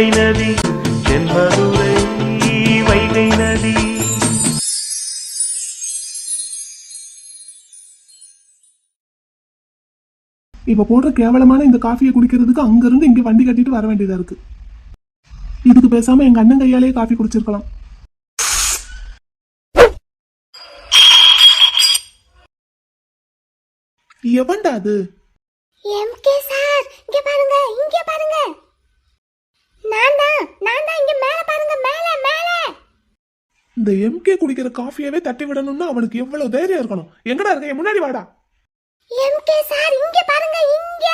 வைகை நதி தென்மதுரை வைகை நதி. இப்ப போடுற கேவலமான இந்த காஃபியை குடிக்கிறதுக்கு அங்க இருந்து இங்க வண்டி கட்டிட்டு வர வேண்டியதா இருக்கு. இதுக்கு பேசாம எங்க அண்ணன் கையாலேயே காஃபி குடிச்சிருக்கலாம். எவன்டா அது? எம்கே சார் இங்க பாருங்க இங்க பாருங்க. நான் தான் நான் தான் இங்க மேல பாருங்க மேல மேல. இந்த எம்கே குடிக்கிற காஃபியவே தட்டி விடணும்னா அவனுக்கு எவ்வளவு தைரியம் இருக்கணும். எங்கடா இருக்க? என் முன்னாடி வாடா. எம்கே சார் இங்க பாருங்க இங்க.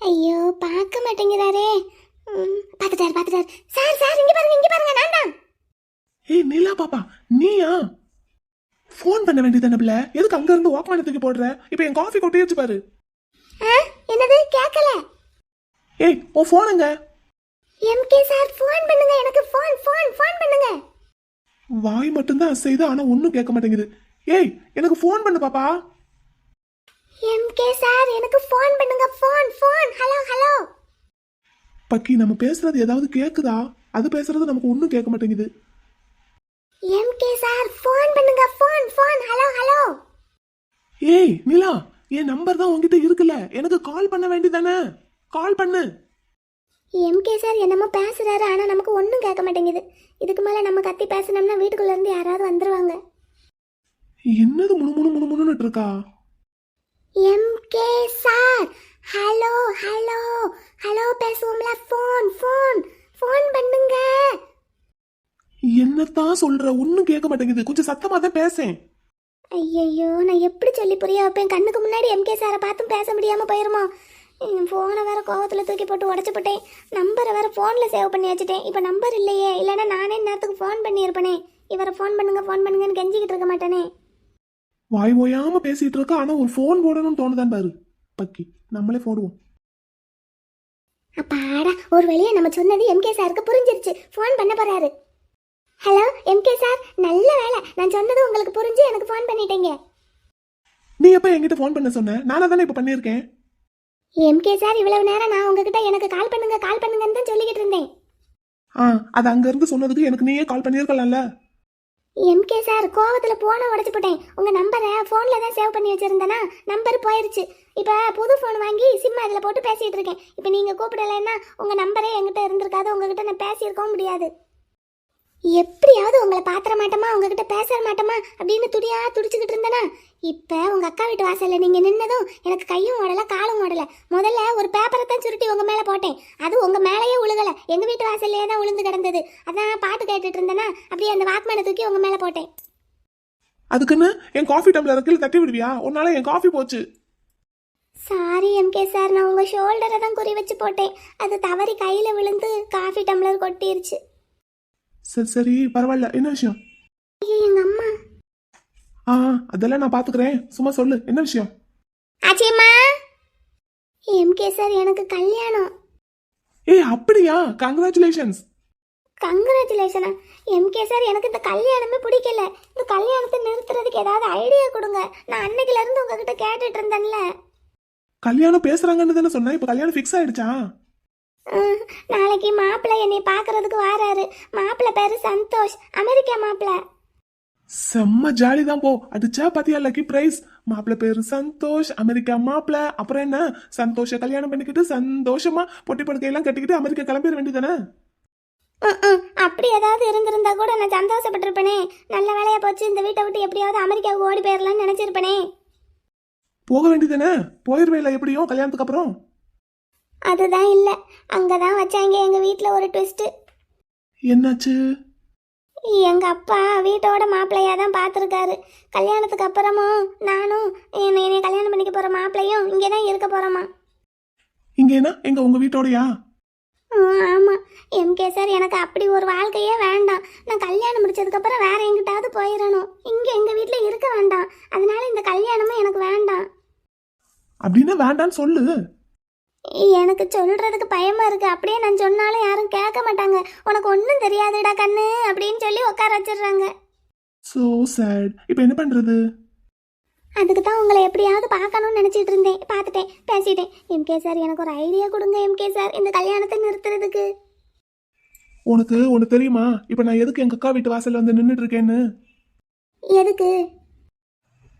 ஐயோ பார்க்க மாட்டேங்கிறாரே. ம், பார்த்துட்டாரு பார்த்துட்டாரு. சார் சார் இங்க பாருங்க இங்க பாருங்க நான் தான் ஏய் நிலா பாப்பா நீயா? ஃபோன் பண்ண வேண்டியதானே பிள்ளை? எதுக்கு அங்க இருந்து வாக்மேன் தூக்கி போடுற? இப்போ என் காஃபி கொட்டியாச்சு பாரு. ஆ, என்னது? கேட்கல. ஏய் உன் ஃபோனுங்க எம்கே சார் ஃபோன் பண்ணுங்க. எனக்கு ஃபோன் ஃபோன் ஃபோன் பண்ணுங்க. வாய் மட்டும்தான் அசைது ஆனா ஒன்றும் கேட்க மாட்டேங்குது. ஏய் எனக்கு ஃபோன் பண்ணு பாப்பா. எம்கே சார் எனக்கு ஃபோன் பண்ணுங்க. ஃபோன் ஃபோன் ஹலோ ஹலோ பக்கி நம்ம பேசுறது ஏதாவது கேக்குதா? அது பேசுறது நமக்கு ஒன்றும் கேட்க மாட்டேங்குது. எம்கே சார் ஃபோன் பண்ணுங்க. ஃபோன் ஃபோன் ஹலோ ஹலோ ஏய் நிலா என் நம்பர் தான் உன்கிட்ட இருக்குல்ல. எனக்கு கால் பண்ண வேண்டியதானே கால் பண்ணு. எம்கே சார் என்னமோ பேசுறாரு ஆனா நமக்கு ஒன்றும் கேட்க மாட்டேங்குது. இதுக்கு மேல நம்ம கத்தி பேசினோம்னா வீட்டுக்குள்ள இருந்து யாராவது வந்துருவாங்க. என்னது முணு முணு முணு முணுன்னு இருக்கா? MK sir hello hello hello பேசுவோம்ல phone phone phone பண்ணுங்க. என்னத்தான் சொல்ற? ஒன்றும் கேட்க மாட்டேங்குது. கொஞ்சம் சத்தமா தான் பேசேன். ஐயையோ நான் எப்படி சொல்லி புரிய வைப்பேன்? கண்ணுக்கு முன்னாடி எம்கே சாரை பார்த்தும் பேச முடியாம போயிருமா? ஃபோனை வேற கோவத்தில் தூக்கி போட்டு உடச்சு போட்டேன். நம்பரை வேற ஃபோனில் சேவ் பண்ணி வச்சுட்டேன். இப்போ நம்பர் இல்லையே. இல்லைன்னா நானே நேரத்துக்கு ஃபோன் பண்ணியிருப்பேனே. இவரை ஃபோன் பண்ணுங்க ஃபோன் பண்ணுங்கன்னு கெஞ்சிக்கிட்டு இருக்க மாட்டேனே. வாய் ஓயாம பேசிட்டு இருக்கா? ஆனா ஒரு ஃபோன் போடணும்னு தோணுதான் பாரு. பக்கி நம்மளே போடுவோம். அப்பாடா ஒரு வழியா நம்ம சொன்னது எம்கே சாருக்கு புரிஞ்சிருச்சு. ஃபோன் பண்ண போறாரு. ஹலோ எம்கே சார் நல்ல வேலை நான் சொன்னது உங்களுக்கு புரிஞ்சு எனக்கு ஃபோன் பண்ணிட்டீங்க. நீ எப்ப என்கிட்ட ஃபோன் பண்ண சொன்ன? நானா தானே இப்ப பண்ணியிருக்கேன். எம்கே சார் இவ்வளவு நேரம் நான் உங்ககிட்ட எனக்கு கால் பண்ணுங்க கால் பண்ணுங்கன்னு தான் சொல்லிக்கிட்டு இருந்தேன். ஆ அது அங்க இருந்து சொன்னதுக்கு எனக்கு நீயே கால் பண்ணியிருக்கலாம்ல? எம்கே சார் கோவத்துல போனை உடச்சு போட்டேன். உங்க நம்பரை போன்ல தான் சேவ் பண்ணி வச்சிருந்தேனா நம்பர் போயிருச்சு. இப்ப புது போன் வாங்கி சிம் அதுல போட்டு பேசிட்டு இருக்கேன். இப்ப நீங்க கூப்பிடலைன்னா உங்க நம்பரே என்கிட்ட இருந்திருக்காது. உங்ககிட்ட நான் பேசியிருக்கவும் முடியாது. எப்படியாவது உங்களை பாத்திர மாட்டோமா உங்ககிட்ட பேச மாட்டோமா அப்படின்னு துடியா துடிச்சுக்கிட்டு இருந்தேனா இப்ப உங்க அக்கா வீட்டு வாசல்ல நீங்க நின்னதும் எனக்கு கையும் ஓடல காலும் ஓடல. முதல்ல ஒரு பேப்பரை தான் சுருட்டி உங்க மேல போட்டேன். அது உங்க மேலேயே உழுகல. எங்க வீட்டு வாசல்லையே தான் உளுந்து கிடந்தது. அதான் பாட்டு கேட்டுட்டு இருந்தேனா அப்படியே அந்த வாக்மேனை தூக்கி உங்க மேல போட்டேன். அதுக்குன்னு என் காஃபி டம்ளர் கீழே தட்டி விடுவியா? உன்னால என் காஃபி போச்சு. சாரி எம்கே சார் நான் உங்க ஷோல்டரை தான் குறி வச்சு போட்டேன். அது தவறி கையில விழுந்து காஃபி டம்ளர் கொட்டிருச்சு. சரி சரி பரவாயில்ல. என்ன விஷயம்? ஐயோ எங்க அம்மா. ஆ அதெல்லாம் நான் பாத்துக்கிறேன். சும்மா சொல்லு. என்ன விஷயம்? ஆச்சியம்மா எம்கே சார் எனக்கு கல்யாணம். ஏய் அப்படியா? கங்க்ராச்சுலேஷன்ஸ் கங்க்ராச்சுலேஷனா எம்கே சார் எனக்கு இந்த கல்யாணமே பிடிக்கல. இந்த கல்யாணத்தை நிறுத்துறதுக்கு ஏதாவது ஐடியா கொடுங்க. நான் அன்னைக்குல இருந்து உங்ககிட்ட கேட்டுட்டு இருந்தேன்ல. கல்யாணம் பேசுறாங்கன்னு தானே சொன்னேன். இப்போ கல்யாணம் ஃபிக்ஸ் ஆயிடுச்சா? நாளைக்கு மாப்பிள்ளை என்னை பார்க்கறதுக்கு வாராரு. மாப்பிள்ளை பேரு சந்தோஷ். அமெரிக்கா மாப்பிள்ளை. செம்ம ஜாலி தான் போ. அடிச்சா பாத்தியா லக்கி பிரைஸ் மாப்பிள்ள பேரு சந்தோஷ் அமெரிக்கா மாப்பிள்ள. அப்புறம் என்ன? சந்தோஷ கல்யாணம் பண்ணிக்கிட்டு சந்தோஷமா பொட்டி படுக்கையெல்லாம் கட்டிக்கிட்டு அமெரிக்கா கிளம்பிட வேண்டியதானே அப்படி ஏதாவது இருந்திருந்தா கூட நான் சந்தோஷப்பட்டிருப்பேனே. நல்ல வேலையா போச்சு. இந்த வீட்டை விட்டு எப்படியாவது அமெரிக்காவுக்கு ஓடி போயிடலாம்னு நினைச்சிருப்பேனே. போக வேண்டியதானே போயிருவேல எப்படியும் கல்யாணத்துக்கு அப்புறம்? அதுதான் இல்லை. அங்கே தான் வச்சாங்க எங்கள் வீட்டில் ஒரு ட்விஸ்ட்டு என்னாச்சு? எங்க அப்பா வீட்டோட மாப்பிள்ளையா தான் பார்த்துருக்காரு. கல்யாணத்துக்கு அப்புறமும் நானும் என்னை கல்யாணம் பண்ணிக்க போற மாப்பிள்ளையும் இங்கே தான் இருக்க போறோமா? இங்க என்ன? எங்க உங்க வீட்டோடயா? ஆமா. எம்கே சார் எனக்கு அப்படி ஒரு வாழ்க்கையே வேண்டாம். நான் கல்யாணம் முடிச்சதுக்கப்புறம் வேற எங்கிட்டாவது போயிடணும். இங்கே எங்கள் வீட்டில் இருக்க வேண்டாம். அதனால இந்த கல்யாணமும் எனக்கு வேண்டாம். அப்படின்னா வேண்டான்னு சொல்லு. எனக்கு சொல்றதுக்கு பயமா இருக்கு. அப்படியே நான் சொன்னாலும் யாரும் கேட்க மாட்டாங்க. உனக்கு ஒன்றும் தெரியாதுடா கண்ணு அப்படின்னு சொல்லி உட்கார வச்சிடுறாங்க. சோ சேட் இப்போ என்ன பண்றது? அதுக்கு தான் உங்களை எப்படியாவது பார்க்கணும்னு நினச்சிட்டு இருந்தேன். பார்த்துட்டேன் பேசிட்டேன். எம்கே சார் எனக்கு ஒரு ஐடியா கொடுங்க எம்கே சார் இந்த கல்யாணத்தை நிறுத்துறதுக்கு. உனக்கு ஒன்று தெரியுமா? இப்போ நான் எதுக்கு எங்க அக்கா வீட்டு வாசல்ல வந்து நின்றுட்டு இருக்கேன்னு? எதுக்கு?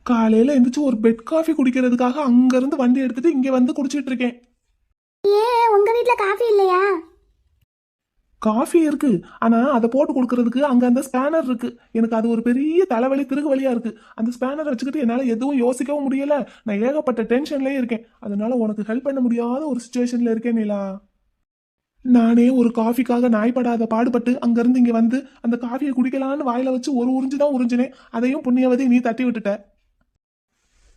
காலையில எந்திரிச்சு ஒரு பெட் காஃபி குடிக்கிறதுக்காக அங்க இருந்து வண்டி எடுத்துட்டு இங்க வந்து குடிச்சிட்டு இருக்கேன். ஏ உங்க வீட்டில் காஃபி இல்லையா? காஃபி இருக்கு. ஆனா அதை போட்டு கொடுக்கறதுக்கு அங்க அந்த ஸ்பேனர் இருக்கு. எனக்கு அது ஒரு பெரிய தலைவலி திருகு வழியா இருக்கு. அந்த ஸ்பேனர் வச்சுக்கிட்டு என்னால எதுவும் யோசிக்கவும் முடியல. நான் ஏகப்பட்ட டென்ஷன்லயே இருக்கேன். அதனால உனக்கு ஹெல்ப் பண்ண முடியாத ஒரு சுச்சுவேஷன்ல இருக்கேன் நிலா. நானே ஒரு காஃபிக்காக நாய்ப்படாத பாடுபட்டு அங்கேருந்து இங்கே இங்க வந்து அந்த காஃபியை குடிக்கலான்னு வாயில வச்சு ஒரு உறிஞ்சு தான் உறிஞ்சினேன். அதையும் புண்ணியவதி நீ தட்டி விட்டுட்ட.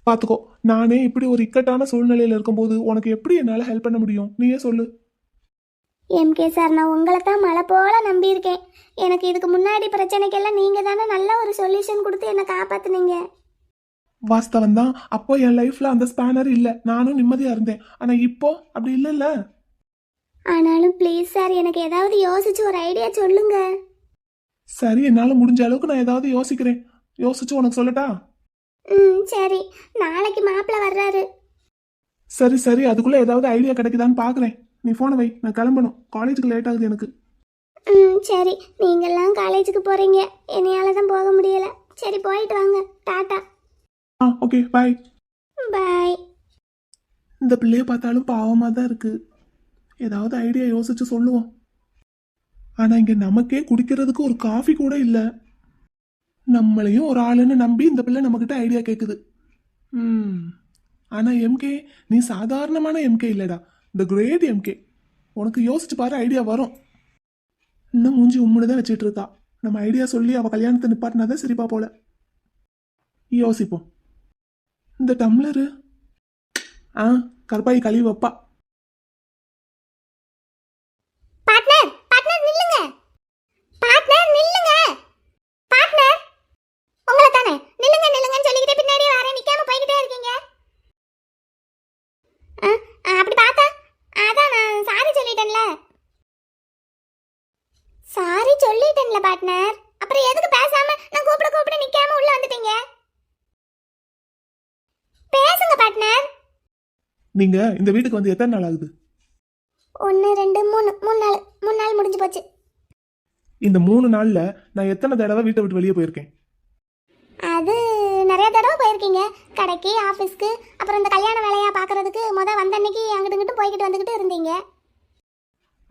பாத்துக்கோ நானே இப்படி ஒரு இக்கட்டான சூழ்நிலையில இருக்கும்போது உனக்கு எப்படி என்னால ஹெல்ப் பண்ண முடியும்? நீயே சொல்லு. எம்கே சார் நான் உங்களை தான் மழை போல நம்பியிருக்கேன். எனக்கு இதுக்கு முன்னாடி பிரச்சனைக்கெல்லாம் நீங்கள் தானே நல்ல ஒரு சொல்யூஷன் கொடுத்து என்னை காப்பாத்துனீங்க. வாஸ்தவம் தான். அப்போ என் லைஃப்ல அந்த ஸ்பேனர் இல்ல. நானும் நிம்மதியா இருந்தேன். ஆனா இப்போ அப்படி இல்லைல்ல? ஆனாலும் ப்ளீஸ் சார் எனக்கு ஏதாவது யோசிச்சு ஒரு ஐடியா சொல்லுங்க. சரி என்னால முடிஞ்ச அளவுக்கு நான் ஏதாவது யோசிக்கிறேன். யோசிச்சு உனக்கு சொல்லட்டா? ம் சரி. நாளைக்கு மாப்பிள்ளை வர்றாரு. சரி சரி. அதுக்குள்ள ஏதாவது ஐடியா கிடைக்குதான்னு பாக்குறேன் நீ போனை வை. நான் கிளம்பணும். காலேஜுக்கு லேட் ஆகுது எனக்கு. ம் சரி. நீங்கள்லாம் காலேஜுக்கு போகிறீங்க என்னையால தான் போக முடியல. சரி போயிட்டு வாங்க. டாட்டா. ஆ ஓகே பாய் பாய் இந்த பிள்ளைய பார்த்தாலும் பாவமா தான் இருக்கு. ஏதாவது ஐடியா யோசிச்சு சொல்லுவோம். ஆனா இங்க நமக்கே குடிக்கிறதுக்கு ஒரு காஃபி கூட இல்ல. நம்மளையும் ஒரு ஆளுன்னு நம்பி இந்த பிள்ளை நம்மக்கிட்ட ஐடியா கேட்குது ம். ஆனால் எம்கே நீ சாதாரணமான எம்கே இல்லைடா. இந்த கிரேட் எம்கே உனக்கு யோசிச்சு பாரு ஐடியா வரும். இன்னும் மூஞ்சி உம்முன்னு தான் வச்சுட்டு இருக்கா. நம்ம ஐடியா சொல்லி அவள் கல்யாணத்தை நிப்பாட்டினாதான் சரிப்பா போல. யோசிப்போம். இந்த டம்ளரு ஆ கருப்பாய் கழுவி வைப்பா பார்ட்னர் பார்ட்னர் நில்லுங்க பார்ட்னர் நில்லுங்க பார்ட்னர் உங்களை தானே நில்லுங்க நில்லுங்கன்னு சொல்லிக்கிட்டே பின்னாடியே வரேன் நிக்காம போய்கிட்டே இருக்கீங்க ஆ, ஆ, அப்படி பார்த்தா அதான் நான் சாரி சொல்லிட்டேன்ல சாரி சொல்லிட்டேன்ல பார்ட்னர் அப்புறம் எதுக்கு பேசாம நான் கூப்பிட கூப்பிட நிக்காம உள்ள வந்துட்டீங்க பேசுங்க பார்ட்னர் நீங்க இந்த வீட்டுக்கு வந்து எத்தனை நாள் ஆகுது? ஒன்று ரெண்டு மூணு மூணு நாள். மூணு நாள் முடிஞ்சு போச்சு. இந்த மூணு நாள்ல நான் எத்தனை தடவை வீட்டை விட்டு வெளியே போயிருக்கேன்? அது நிறைய தடவை போயிருக்கீங்க. கடைக்கு ஆஃபீஸ்க்கு அப்புறம் இந்த கல்யாண வேலையா பார்க்கறதுக்கு முத வந்த அன்னைக்கு அங்கிட்டு இங்கிட்டு போய்கிட்டு வந்துக்கிட்டு இருந்தீங்க.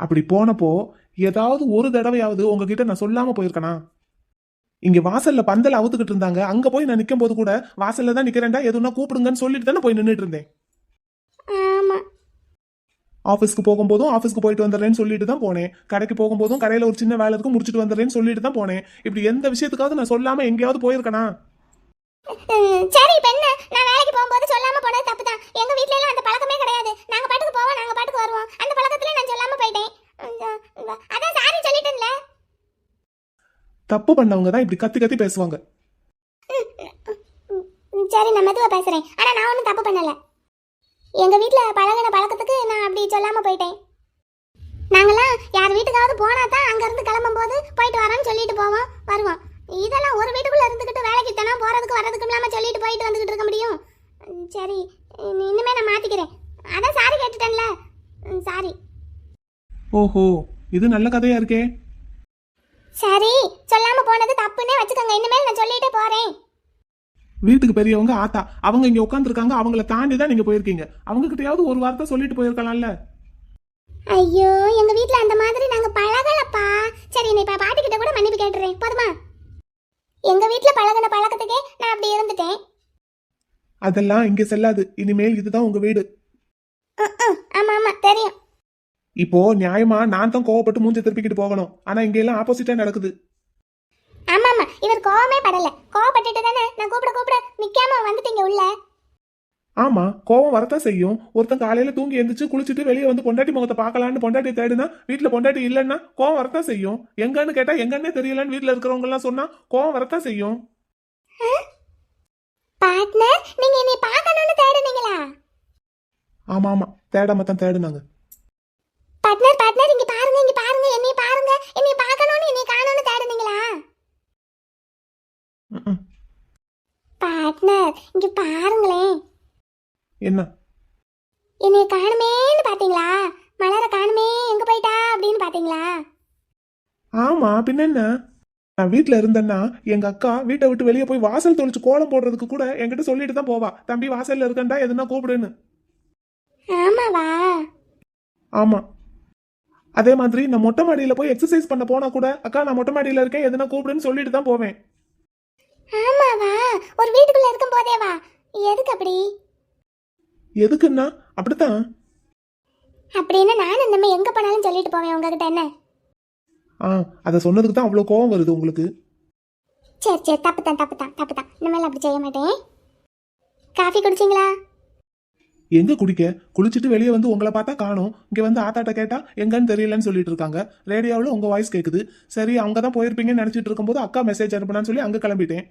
அப்படி போனப்போ ஏதாவது ஒரு தடவையாவது உங்ககிட்ட நான் சொல்லாம போயிருக்கனா? இங்க வாசல்ல பந்தல் அவுத்துக்கிட்டு இருந்தாங்க. அங்க போய் நான் நிக்கும் போது கூட வாசல்ல தான் நிக்கிறேன்டா. எதுனா கூப்பிடுங்கன்னு சொல்லிட்டு தானே போய் நின்றுட்டு இருந்தேன். ஆமா. ஆஃபீஸ்க்கு போகும்போதும் ஆஃபீஸ்க்கு போயிட்டு வந்துடுறேன்னு சொல்லிட்டு தான் போனேன். கடைக்கு போகும்போதும் கடையில ஒரு சின்ன வேலை இருக்கும் முடிச்சிட்டு வந்துடுறேன்னு சொல்லிட்டு தான் போனேன். இப்படி எந்த விஷயத்துக்காவது நான் சொல்லாம எங்கேயாவது போயிருக்கனா? சரி இப்ப என்ன? நான் வேலைக்கு போகும்போது சொல்லாம போனது தப்பு தான் எங்க வீட்ல எல்லாம் அந்த பழக்கமே கிடையாது. நாங்க பாட்டுக்கு போவோம் நாங்க பாட்டுக்கு வருவோம். அந்த பழக்கத்துல நான் சொல்லாம போயிட்டேன். அதான் சாரி சொல்லிட்டேன்ல. தப்பு பண்ணவங்க தான் இப்படி கத்தி கத்தி பேசுவாங்க. சரி நான் மெதுவா பேசுறேன். ஆனா நான் ஒன்றும் தப்பு பண்ணல. எங்க வீட்ல பழகின பழக்கத்துக்கு நான் அப்படி சொல்லாம போயிட்டேன். நாங்கெல்லாம் யார் வீட்டுக்காவது போனா தான் அங்க இருந்து கிளம்பும் போது போயிட்டு வரோம்னு சொல்லிட்டு போவோம் வருவோம். இதெல்லாம் ஒரு வீட்டுக்குள்ள இருந்துகிட்டு வேலைக்கு தானே போறதுக்கு வர்றதுக்கும் இல்லாம சொல்லிட்டு போயிட்டு வந்துகிட்டு இருக்க முடியும். சரி. இனி- இனிமே நான் மாத்திக்கிறேன். அதான் சாரி கேட்டுட்டேன்ல. சாரி. ஓஹோ இது நல்ல கதையா இருக்கே. சரி சொல்லாம போனது தப்புன்னே வச்சுக்கோங்க. இனிமேல் நான் சொல்லிட்டே போறேன். வீட்டுக்கு பெரியவங்க ஆத்தா. அவங்க இங்க உட்காந்துருக்காங்க அவங்கள தாண்டி தான் நீங்க போயிருக்கீங்க. அவங்க கிட்டயாவது ஒரு வார்த்தை சொல்லிட்டு போயிருக்கலாம்ல? ஐயோ எங்க வீட்ல அந்த மாதிரி நாங்க பழகலப்பா. சரி நீ இப்ப பாட்டி கிட்ட கூட மன்னிப்பு கேட்டுறேன். போதுமா? எங்க வீட்ல பழகின பழக்கத்துக்கே நான் அப்படி இருந்துட்டேன். அதெல்லாம் இங்க செல்லாது. இனிமேல் இதுதான் உங்க வீடு. ஆமா ஆமா. தெரியும். இப்போ நியாயமா நான் தான் கோவப்பட்டு மூஞ்ச திருப்பிக்கிட்டு போகணும். ஆனா இங்க எல்லாம் ஆப்போசிட்டா நடக்குது. ஆமா ஆமா இவர் கோவமே படல. கோவப்பட்டுட்டு தானே நான் கூப்பிட கூப்பிட நிக்காம வந்துட்டீங்க உள்ள. ஆமா கோவம் வரத்தான் செய்யும். ஒருத்தன் காலையில தூங்கி எந்திரிச்சு குளிச்சுட்டு வெளியே வந்து பொண்டாட்டி முகத்தை பார்க்கலான்னு பொண்டாட்டி தேடுனா வீட்டுல பொண்டாட்டி இல்லைன்னா கோவம் வரத்தான் செய்யும். எங்கன்னு கேட்டா எங்கன்னே தெரியலன்னு வீட்டுல இருக்கிறவங்க எல்லாம் சொன்னா கோவம் வரத்தான் செய்யும். பார்ட்னர் நீங்க என்னை பார்க்கணும்னு தேடுனீங்களா? ஆமா ஆமா தேடாம தான் தேடுனாங்க. பார்ட்னர் பார்ட்னர் இங்க பாருங்க என்னை பாருங்க என்னை பார்க்கணும்னு என்னை காணணும்னு தேடுனீங்களா ம்ம். பார்ட்னர் இங்க பாருங்களேன் என்ன? என்னைய காணுமேன்னு பாத்தீங்களா மலர காணுமே எங்க போயிட்டா அப்படின்னு பாத்தீங்களா ஆமா பின்ன என்ன நான் வீட்ல இருந்தேன்னா எங்க அக்கா வீட்டை விட்டு வெளியே போய் வாசல் தொளிச்சு கோலம் போடுறதுக்கு கூட என்கிட்ட சொல்லிட்டு தான் போவா. தம்பி வாசல்ல இருக்கண்டா எதுனா கூப்பிடுன்னு. ஆமாவா? ஆமா. அதே மாதிரி நான் மொட்டை மாடியில போய் எக்ஸசைஸ் பண்ண போனா கூட அக்கா நான் மொட்டை மாடியில இருக்கேன் எதுனா கூப்பிடுன்னு சொல்லிட்டு தான் போவேன். ஆமாவா? ஒரு வீட்டுக்குள்ள இருக்கும் போதேவா? எதுக்கு அப்படி? எதுக்குன்னா? அப்படித்தான். அப்படின்னு நானும் நம்ம எங்க போனாலும் சொல்லிட்டு போவேன். உங்ககிட்ட என்ன? ஆ அதை சொன்னதுக்கு தான் அவ்வளோ கோவம் வருது உங்களுக்கு? சரி சரி தப்பு தான் தப்பு தான் தப்பு தான் இனிமேல் அப்படி செய்ய மாட்டேன். காஃபி குடிச்சிங்களா? எங்க குடிக்க? குளிச்சுட்டு வெளியே வந்து உங்களை பார்த்தா காணும். இங்க வந்து ஆத்தாட்ட கேட்டா எங்கன்னு தெரியலன்னு சொல்லிட்டு இருக்காங்க. ரேடியோவில் உங்க வாய்ஸ் கேக்குது. சரி அவங்க தான் போயிருப்பீங்கன்னு நினைச்சிட்டு இருக்கும்போது அக்கா மெசேஜ் அனுப்புனான்னு சொல்லி அங்க கிளம்பிட்டேன்.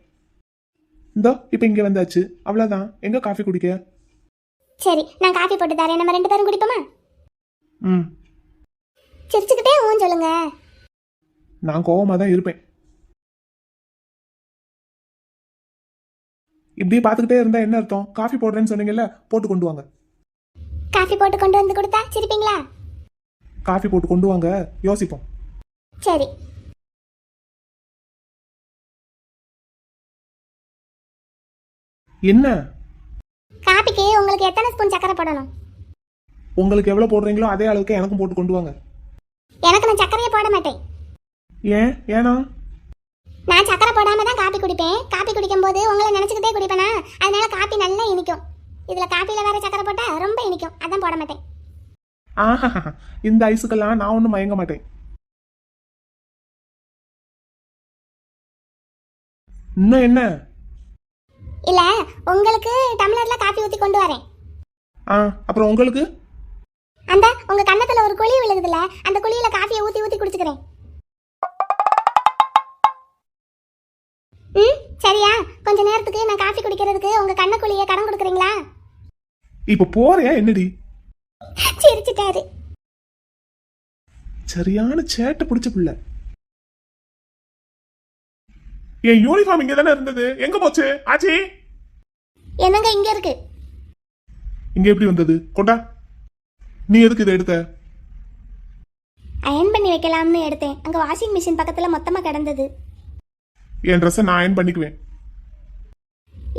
இந்தோ இப்போ இங்க வந்தாச்சு. அவ்வளவுதான். எங்க காஃபி குடிக்க? சரி நான் காஃபி போட்டு தரேன். நம்ம ரெண்டு பேரும் குடிப்போமா? ம். சிரிச்சுக்கிட்டே ஊன் சொல்லுங்க. நான் கோவமா தான் இருப்பேன். இப்படியே பார்த்துக்கிட்டே இருந்தா என்ன அர்த்தம்? காஃபி போடுறேன்னு சொன்னீங்கல்ல போட்டு கொண்டு வாங்க. காஃபி போட்டு கொண்டு வந்து கொடுத்தா சிரிப்பீங்களா? காஃபி போட்டு கொண்டு வாங்க யோசிப்போம். சரி. என்ன? காபிக்கு உங்களுக்கு எத்தனை ஸ்பூன் சக்கரை போடணும்? உங்களுக்கு எவ்வளவு போடுறீங்களோ அதே அளவுக்கு எனக்கும் போட்டு கொண்டு வாங்க. எனக்கு நான் சக்கரையே போட மாட்டேன். ஏன்? ஏனா நான் சக்கரை போடாம தான் காபி குடிப்பேன். காபி குடிக்கும் போது உங்களை நினைச்சுக்கிட்டே குடிப்பேனா? அதனால காபி நல்லா இனிக்கும். இதுல காபில வேற சக்கரை போட்டா ரொம்ப இனிக்கும். அதான் போட மாட்டேன். ஆஹா இந்த ஐஸுக்கெல்லாம் நான் ஒன்றும் மயங்க மாட்டேன். இன்னும் என்ன? இல்ல உங்களுக்கு டம்ளர்ல காபி ஊத்தி கொண்டு வரேன். ஆ அப்புறம் உங்களுக்கு? அந்த உங்க கன்னத்துல ஒரு குழி விழுகுதுல அந்த குழியில காஃபியை ஊத்தி ஊத்தி குடிச்சுக்கிறேன். ம் சரியா? கொஞ்ச நேரத்துக்கு நான் காஃபி குடிக்கிறதுக்கு உங்க கண்ண குழியை கடன் கொடுக்குறீங்களா? இப்ப போறியா என்னடி? சிரிச்சிட்டாரு. சரியான சேட்டை பிடிச்ச பிள்ளை. என் யூனிஃபார்ம் இங்க தானே இருந்தது. எங்க போச்சு? ஆச்சி? என்னங்க இங்க இருக்கு? இங்க எப்படி வந்தது? கொண்டா. நீ எதுக்கு இதை எடுத்த? அயன் பண்ணி வைக்கலாம்னு எடுத்தேன். அங்க வாஷிங் மிஷின் பக்கத்துல மொத்தமா கிடந்தது. என் ட்ரெஸ்ஸை நான் அயன் பண்ணிக்குவேன்.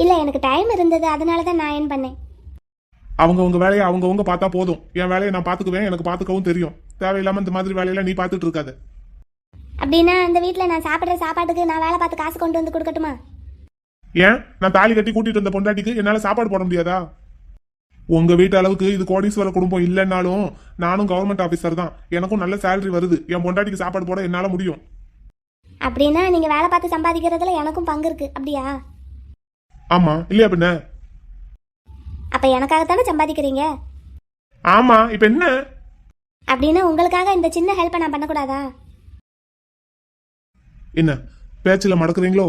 இல்ல எனக்கு டைம் இருந்தது. அதனால தான் நான் அயன் பண்ணேன். அவங்கவங்க வேலையை அவங்கவங்க பார்த்தா போதும். என் வேலையை நான் பார்த்துக்குவேன். எனக்கு பார்த்துக்கவும் தெரியும். தேவையில்லாம இந்த மாதிரி வேலையெல்லாம் நீ பார்த்துட்டு இருக்காத. அப்படின்னா இந்த வீட்ல நான் சாப்பிடுற சாப்பாட்டுக்கு நான் வேலை பார்த்து காசு கொண்டு வந்து கொடுக்கட்டுமா? ஏன்? நான் தாலி கட்டி கூட்டிட்டு வந்த பொண்டாட்டிக்கு என்னால சாப்பாடு போட முடியாதா? உங்க வீட்டு அளவுக்கு இது கோடீஸ்வர குடும்பம் இல்லைன்னாலும் நானும் கவர்மெண்ட் ஆபீசர் தான். எனக்கும் நல்ல சேலரி வருது. என் பொண்டாட்டிக்கு சாப்பாடு போட என்னால முடியும். அப்படின்னா நீங்க வேலை பார்த்து சம்பாதிக்கிறதுல எனக்கும் பங்கு இருக்கு. அப்படியா? ஆமா. இல்லையா பின்ன? அப்ப எனக்காகத்தானே சம்பாதிக்கிறீங்க? ஆமா. இப்ப என்ன? அப்படின்னா உங்களுக்காக இந்த சின்ன ஹெல்ப்பை நான் பண்ணக்கூடாதா? என்ன பேச்சுல மடக்குறீங்களோ?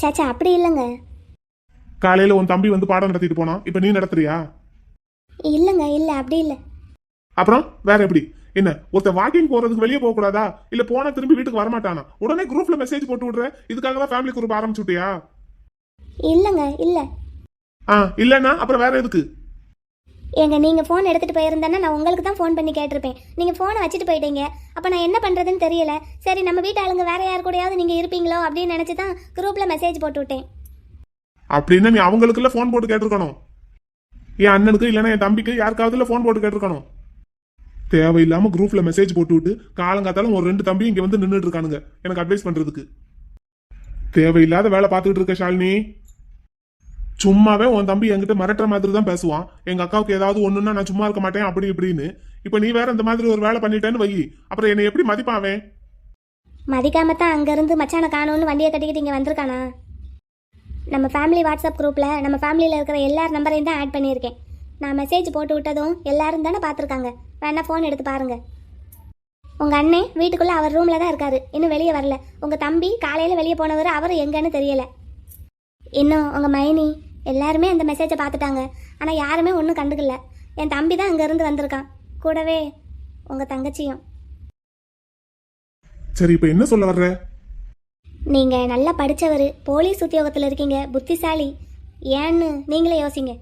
சேச்சா அப்படி இல்லைங்க. காலையில உன் தம்பி வந்து பாடம் நடத்திட்டு போனான் இப்ப நீ நடத்துறியா? இல்லைங்க இல்லை அப்படி இல்லை. அப்புறம் வேற எப்படி? என்ன ஒருத்தன் வாக்கிங் போறதுக்கு வெளியே போக கூடாதா இல்ல போனா திரும்பி வீட்டுக்கு வரமாட்டானா? உடனே குரூப்ல மெசேஜ் போட்டு விடுற? இதுக்காக தான் ஃபேமிலி குரூப் ஆரம்பிச்சு விட்டியா? இல்லைங்க இல்லை. ஆ இல்லன்னா அப்புறம் வேற எதுக்கு? ஏங்க நீங்கள் ஃபோன் எடுத்துகிட்டு போயிருந்தேன்னா நான் உங்களுக்கு தான் ஃபோன் பண்ணி கேட்டிருப்பேன். நீங்கள் ஃபோனை வச்சுட்டு போயிட்டீங்க. அப்போ நான் என்ன பண்ணுறதுன்னு தெரியல. சரி நம்ம வீட்டு ஆளுங்க வேற யார் கூடயாவது நீங்கள் இருப்பீங்களோ அப்படின்னு நினச்சி தான் குரூப்பில் மெசேஜ் போட்டு விட்டேன். அப்படின்னு நீ அவங்களுக்குள்ள ஃபோன் போட்டு கேட்டிருக்கணும்? என் அண்ணனுக்கு இல்லைன்னா என் தம்பிக்கு யாருக்காவதுல ஃபோன் போட்டு கேட்டிருக்கணும்? தேவையில்லாம குரூப்ல மெசேஜ் போட்டு விட்டு காலங்காத்தாலும் ஒரு ரெண்டு தம்பி இங்க வந்து நின்றுட்டு இருக்கானுங்க. எனக்கு அட்வைஸ் பண்றதுக்கு. தேவையில்லாத வேலை பார்த்துக்கிட்டு இருக்க ஷாலினி. சும்மாவே உன் தம்பி என்கிட்ட மிரட்டுற மாதிரி தான் பேசுவான். எங்க அக்காவுக்கு ஏதாவது ஒண்ணுன்னா நான் சும்மா இருக்க மாட்டேன் அப்படி இப்படின்னு. இப்ப நீ வேற இந்த மாதிரி ஒரு வேலை பண்ணிட்டேன்னு வை. அப்புறம் என்னை எப்படி மதிப்பாவே மதிக்காம தான் அங்கேருந்து மச்சானை காணோன்னு வண்டியை கட்டிக்கிட்டு இங்கே வந்திருக்கானா? நம்ம ஃபேமிலி வாட்ஸ்அப் குரூப்பில் நம்ம ஃபேமிலியில் இருக்கிற எல்லார் நம்பரையும் தான் ஆட் பண்ணியிருக்கேன். நான் மெசேஜ் போட்டு விட்டதும் எல்லாரும் தானே பார்த்துருக்காங்க. வேணா ஃபோன் எடுத்து பாருங்க. உங்கள் அண்ணன் வீட்டுக்குள்ளே அவர் ரூமில் தான் இருக்காரு. இன்னும் வெளியே வரல. உங்கள் தம்பி காலையில் வெளியே போனவர் அவர் எங்கன்னு தெரியல. இன்னும் உங்கள் மைனி எல்லாருமே அந்த மெசேஜை பார்த்துட்டாங்க. ஆனால் யாருமே ஒன்றும் கண்டுக்கல. என் தம்பி தான் அங்கேருந்து வந்திருக்கான். கூடவே உங்கள் தங்கச்சியும். சரி இப்ப என்ன சொல்ல வர்ற? நீங்கள் நல்லா படித்தவர் போலீஸ் உத்தியோகத்தில் இருக்கீங்க புத்திசாலி. ஏன்னு நீங்களே யோசிங்க.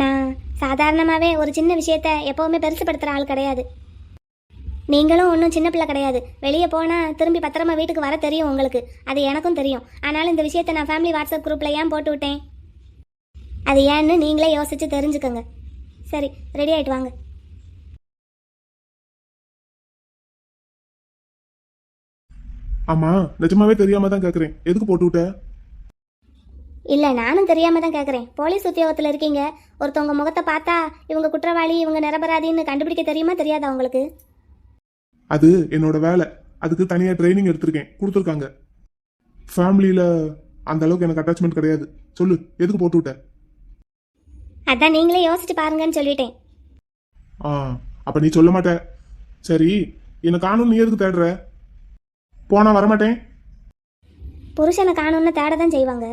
நான் சாதாரணமாகவே ஒரு சின்ன விஷயத்த எப்போவுமே பெருசுப்படுத்துகிற ஆள் கிடையாது. நீங்களும் ஒன்றும் சின்ன பிள்ளை கிடையாது. வெளியே போனால் திரும்பி பத்திரமா வீட்டுக்கு வர தெரியும் உங்களுக்கு. அது எனக்கும் தெரியும். ஆனாலும் இந்த விஷயத்தை நான் ஃபேமிலி வாட்ஸ்அப் குரூப்பில் ஏன் போட்டு விட்டேன்? அது ஏன்னு நீங்களே யோசிச்சு தெரிஞ்சுக்கோங்க. சரி ரெடி ஆயிட்டு வாங்க. ஆமா நிஜமாவே தெரியாம தான் கேக்குறேன். எதுக்கு போட்டு விட்ட? இல்லை நானும் தெரியாம தான் கேட்குறேன் போலீஸ் உத்தியோகத்தில் இருக்கீங்க. ஒருத்தவங்க முகத்தை பார்த்தா இவங்க குற்றவாளி இவங்க நிரபராதின்னு கண்டுபிடிக்க தெரியுமா தெரியாதா உங்களுக்கு? அது என்னோட வேலை. அதுக்கு தனியா ட்ரைனிங் எடுத்திருக்கேன். கொடுத்துருக்காங்க. ஃபேமிலியில அந்த அளவுக்கு எனக்கு அட்டாச்மெண்ட் கிடையாது. சொல்லு எதுக்கு போட்டு விட்ட? அதான் நீங்களே யோசிச்சு பாருங்கன்னு சொல்லிட்டேன். ஆ அப்ப நீ சொல்ல மாட்ட. சரி என்ன காணும் நீ எதுக்கு தேடுற? போனா வரமாட்டேன்? புருஷனை காணும்னு தேட தான் செய்வாங்க.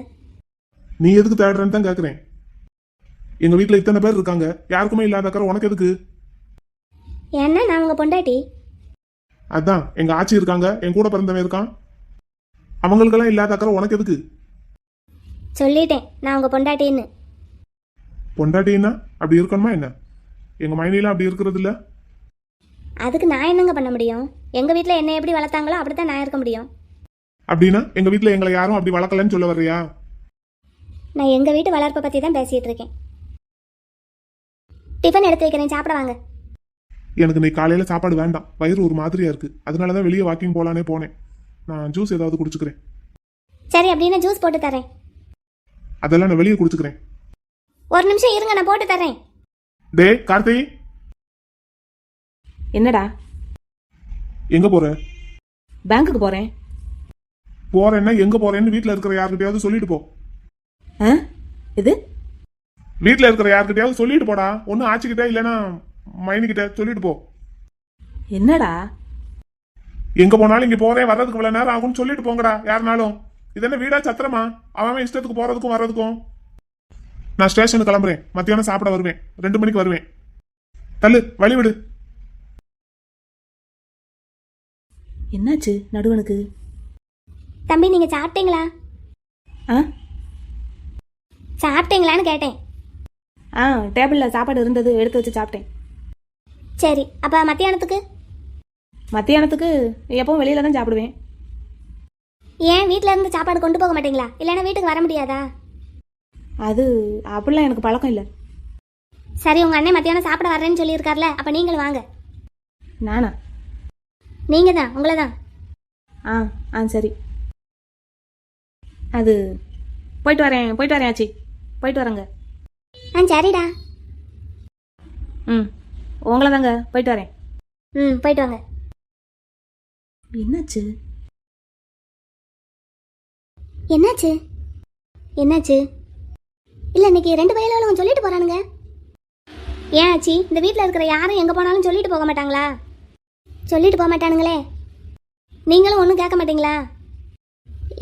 நீ எதுக்கு தேடுறேன்னு தான் கேக்குறேன். எங்க வீட்ல இத்தனை பேர் இருக்காங்க. யாருக்குமே இல்லாத உனக்கு எதுக்கு? ஏன்னா நான் உங்க பொண்டாட்டி. அதான் எங்க ஆச்சி இருக்காங்க? என் கூட பிறந்தவன் இருக்கான். அவங்களுக்கெல்லாம் இல்லாத அக்கறை உனக்கு எதுக்கு? சொல்லிட்டேன் நான் உங்க பொண்டாட்டின்னு. பொண்டாட்டின்னா அப்படி இருக்கணுமா என்ன? எங்க மைனிலாம் அப்படி இருக்கிறது இல்ல? அதுக்கு நான் என்னங்க பண்ண முடியும்? எங்க வீட்டில் என்னை எப்படி வளர்த்தாங்களோ அப்படித்தான் நான் இருக்க முடியும். அப்படின்னா எங்க வீட்ல எங்களை யாரும் அப்படி வளர்க்கலன்னு சொல்ல வர்றியா? நான் எங்க வீட்டு வளர்ப்பை பத்தி தான் பேசிட்டு இருக்கேன். டிஃபன் எடுத்து வைக்கிறேன் சாப்பிட வாங்க. எனக்கு இன்னைக்கு காலையில சாப்பாடு வேண்டாம். வயிறு ஒரு மாதிரியா இருக்கு. அதனால தான் வெளியே வாக்கிங் போலானே போனேன். நான் ஜூஸ் ஏதாவது குடிச்சுக்கிறேன். சரி அப்படின்னா ஜூஸ் போட்டு தரேன்? அதெல்லாம் நான் வெளியே குடிச்சுக்கிறேன். ஒரு நிமிஷம் இருங்க நான் போட்டு தரேன். டே கார்த்தி. என்னடா? எங்க போற? பேங்க்குக்கு போகிறேன் போறேன்னா எங்க போறேன்னு வீட்ல இருக்கிற யார்கிட்டயாவது சொல்லிட்டு போ. ஆ? இது? வீட்ல இருக்கிற யார்கிட்டயாவது சொல்லிட்டு போடா. ஒன்னும் ஆச்சுக்கிட்ட இல்லைன்னா மைனிக்கிட்ட சொல்லிட்டு போ. என்னடா? எங்க போனாலும் இங்க போறேன் வர்றதுக்கு இவ்வளவு நேரம் ஆகும்னு சொல்லிட்டு போங்கடா யாருனாலும். இது என்ன வீடா சத்திரமா? அவன் இஷ்டத்துக்கு போறதுக்கும் வர்றதுக்கும். நான் ஸ்டேஷனுக்கு கிளம்புறேன். மத்தியானம் சாப்பிட வருவேன். ரெண்டு மணிக்கு வருவேன். தள்ளு வழி விடு. என்னாச்சு நடுவனுக்கு? தம்பி நீங்க சாப்பிட்டீங்களா? ஆ? சாப்பிட்டீங்களான்னு கேட்டேன். ஆ டேபிளில் சாப்பாடு இருந்தது எடுத்து வச்சு சாப்பிட்டேன். சரி அப்ப மத்தியானத்துக்கு? மத்தியானத்துக்கு எப்பவும் வெளியில தான் சாப்பிடுவேன். ஏன் வீட்ல இருந்து சாப்பாடு கொண்டு போக மாட்டீங்களா? இல்லைன்னா வீட்டுக்கு வர முடியாதா? அது அப்படிலாம் எனக்கு பழக்கம் இல்லை. சரி உங்க அண்ணன் மத்தியானம் சாப்பிட வரேன்னு சொல்லியிருக்கார்ல அப்ப நீங்களும் வாங்க. நானா? நீங்க தான் உங்களை தான். ஆ ஆ சரி. அது போயிட்டு வரேன் போயிட்டு வரேன் ஆச்சி. போயிட்டு வரேங்க. ஆ சரிடா. ம். உங்களை தாங்க போயிட்டு வரேன். ம் போயிட்டு வாங்க. என்னாச்சு? என்னாச்சு? என்னாச்சு? இல்ல இன்னைக்கு ரெண்டு பயிலும் சொல்லிட்டு போறானுங்க. ஏன் ஆச்சி இந்த வீட்ல இருக்கிற யாரும் எங்க போனாலும் சொல்லிட்டு போக மாட்டாங்களா? சொல்லிட்டு போக மாட்டானுங்களே. நீங்களும் ஒன்றும் கேட்க மாட்டீங்களா?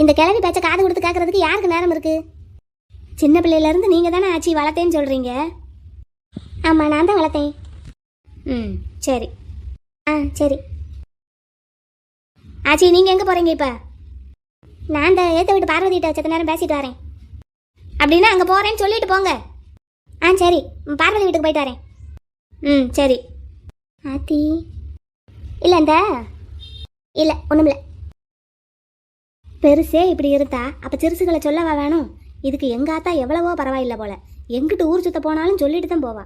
இந்த கிளவி பேச்ச காது கொடுத்து கேட்கறதுக்கு யாருக்கு நேரம் இருக்கு? சின்ன பிள்ளையில இருந்து நீங்க தானே ஆச்சி வளர்த்தேன்னு சொல்றீங்க? ஆமா நான் தான் வளர்த்தேன். ம். சரி. ஆ சரி. ஆச்சி நீங்கள் எங்கே போகிறீங்க இப்போ? நான் இந்த ஏத்த வீட்டு பார்வதிட்ட சத்த நேரம் பேசிட்டு வரேன். அப்படின்னா அங்கே போகிறேன்னு சொல்லிட்டு போங்க. ஆ சரி. பார்வதி வீட்டுக்கு போயிட்டு வரேன். ம் சரி. ஆத்தி. இல்லை இந்த. இல்லை ஒன்றும் இல்லை பெருசே இப்படி இருந்தா அப்போ சிறுசுகளை சொல்லவா வேணும்? இதுக்கு எங்காத்தா எவ்வளவோ பரவாயில்ல போல. எங்கிட்டு ஊர் சுத்த போனாலும் சொல்லிட்டு தான் போவா.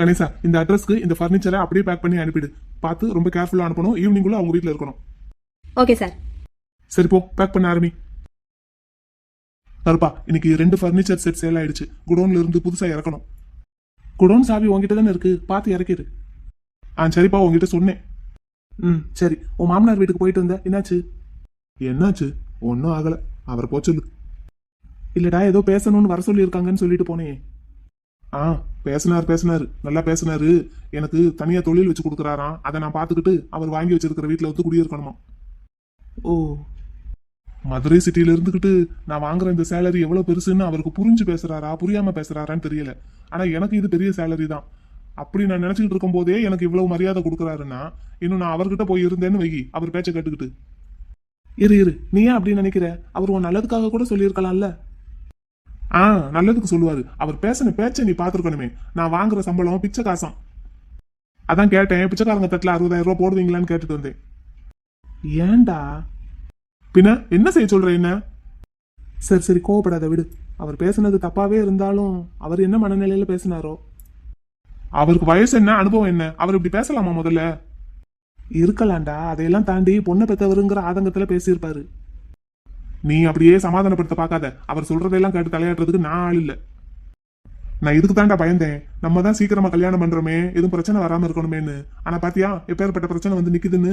கணேசா இந்த அட்ரஸ்க்கு இந்த ஃபர்னிச்சரை அப்படியே பேக் பண்ணி அனுப்பிடு. பார்த்து ரொம்ப கேர்ஃபுல்லா அனுப்பணும். ஈவினிங்குள்ள அவங்க வீட்ல இருக்கணும். ஓகே சார் சரி போ. பேக் பண்ண ஆரம்பி கருப்பா இன்னைக்கு ரெண்டு ஃபர்னிச்சர் செட் சேல் ஆயிடுச்சு. குடோன்ல இருந்து புதுசா இறக்கணும். குடோன் சாவி உங்ககிட்ட தானே இருக்கு? பார்த்து இறக்கிடு. ஆ சரிப்பா உங்ககிட்ட சொன்னேன். ம் சரி. உன் மாமனார் வீட்டுக்கு போயிட்டு வந்த என்னாச்சு? என்னாச்சு? ஒன்றும் ஆகல. அவர் போ சொல்லு. இல்லடா ஏதோ பேசணும்னு வர சொல்லியிருக்காங்கன்னு சொல்லிட்டு போனேன். ஆ பேசினார் பேசினாரு. நல்லா பேசினாரு. எனக்கு தனியா தொழில் வச்சு கொடுக்குறாராம். அதை நான் பார்த்துக்கிட்டு அவர் வாங்கி வச்சிருக்கிற வீட்டில் வந்து குடியிருக்கணுமா? ஓ. மதுரை சிட்டியில இருந்துக்கிட்டு நான் வாங்குற இந்த சேலரி எவ்வளவு பெருசுன்னு அவருக்கு புரிஞ்சு பேசுறாரா புரியாம பேசுறாரான்னு தெரியல. ஆனா எனக்கு இது பெரிய சேலரி தான். அப்படி நான் நினைச்சுக்கிட்டு இருக்கும் போதே எனக்கு இவ்வளவு மரியாதை கொடுக்குறாருன்னா இன்னும் நான் அவர்கிட்ட போய் இருந்தேன்னு வை அவர் பேச்சை கேட்டுக்கிட்டு. இரு இரு. நீ ஏன் அப்படி நினைக்கிற? அவர் உன் நல்லதுக்காக கூட சொல்லியிருக்கலாம்ல. ஆ நல்லதுக்கு சொல்லுவாரு. அவர் பேசின பேச்சை நீ பார்த்துருக்கணுமே. நான் வாங்குற சம்பளம் பிச்சை காசம். அதான் கேட்டேன் பிச்சைக்காரங்க தட்டில் அறுபதாயிரம் ரூபா போடுவீங்களான்னு கேட்டுட்டு வந்தேன். ஏண்டா பின்ன என்ன செய்ய சொல்ற என்ன? சரி சரி கோவப்படாத விடு. அவர் பேசுனது தப்பாவே இருந்தாலும் அவர் என்ன மனநிலையில பேசினாரோ? அவருக்கு வயசு என்ன அனுபவம் என்ன? அவர் இப்படி பேசலாமா முதல்ல? இருக்கலாம்டா. அதையெல்லாம் தாண்டி பொண்ணை பெத்தவருங்கிற ஆதங்கத்துல பேசியிருப்பாரு. நீ அப்படியே சமாதானப்படுத்த பார்க்காத. அவர் சொல்றதெல்லாம் கேட்டு தலையாட்டுறதுக்கு நான் ஆள் இல்லை. நான் இதுக்கு தான்டா பயந்தேன். நம்ம தான் சீக்கிரமா கல்யாணம் பண்றோமே. எதுவும் பிரச்சனை வராம இருக்கணுமேன்னு. ஆனா பாத்தியா எப்பேற்பட்ட பிரச்சனை வந்து நிக்குதுன்னு?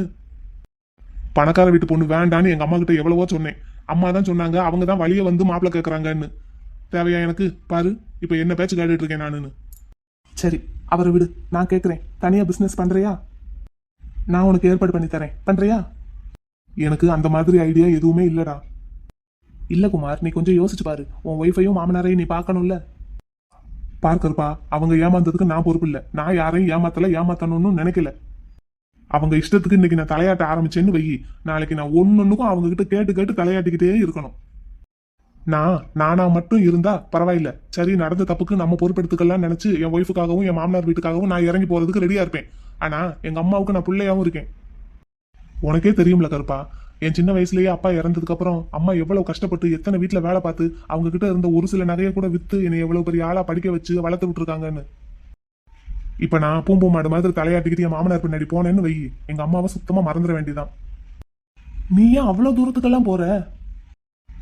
பணக்கார வீட்டு பொண்ணு வேண்டான்னு எங்க அம்மா கிட்ட எவ்வளவோ சொன்னேன். அம்மா தான் சொன்னாங்க அவங்க தான் வழிய வந்து மாப்பிள்ள கேட்கறாங்கன்னு தேவையா எனக்கு? பாரு இப்ப என்ன பேச்சு கேட்டுட்டு இருக்கேன் நானுன்னு. சரி அவரை விடு. நான் கேட்குறேன் தனியா பிசினஸ் பண்றியா? நான் உனக்கு ஏற்பாடு பண்ணி தரேன். பண்றியா? எனக்கு அந்த மாதிரி ஐடியா எதுவுமே இல்லடா. இல்லை குமார் நீ கொஞ்சம் யோசிச்சு பாரு. உன் ஒய்ஃபையும் மாமனாரையும் நீ பார்க்கணும்ல? பார்க்கறப்பா அவங்க ஏமாந்ததுக்கு நான் பொறுப்பு இல்லை. நான் யாரையும் ஏமாத்தல ஏமாத்தணும்னு நினைக்கல. அவங்க இஷ்டத்துக்கு இன்னைக்கு நான் தலையாட்ட ஆரம்பிச்சேன்னு வை நாளைக்கு நான் ஒன்னொன்னுக்கும் அவங்க கிட்ட கேட்டு கேட்டு தலையாட்டிக்கிட்டே இருக்கணும். நான் நானா மட்டும் இருந்தா பரவாயில்ல. சரி நடந்த தப்புக்கு நம்ம பொறுப்பெடுத்துக்கலாம் நினைச்சு என் ஒய்ஃபுக்காகவும் என் மாமனார் வீட்டுக்காகவும் நான் இறங்கி போறதுக்கு ரெடியா இருப்பேன். ஆனா எங்க அம்மாவுக்கு நான் பிள்ளையாவும் இருக்கேன். உனக்கே தெரியும்ல கருப்பா என் சின்ன வயசுலயே அப்பா இறந்ததுக்கு அப்புறம் அம்மா எவ்வளவு கஷ்டப்பட்டு எத்தனை வீட்டுல வேலை பார்த்து அவங்க கிட்ட இருந்த ஒரு சில நகையை கூட வித்து என்னை எவ்வளவு பெரிய ஆளா படிக்க வச்சு வளர்த்து விட்டுருக்காங்கன்னு. இப்ப நான் பூம்பூ மாடு மாதிரி தலையாட்டிக்கிட்டு என் மாமனார் பின்னாடி போனேன்னு வை. எங்க அம்மாவை சுத்தமா மறந்துட வேண்டியதான் நீ ஏன் அவ்வளவு தூரத்துக்கெல்லாம் போற?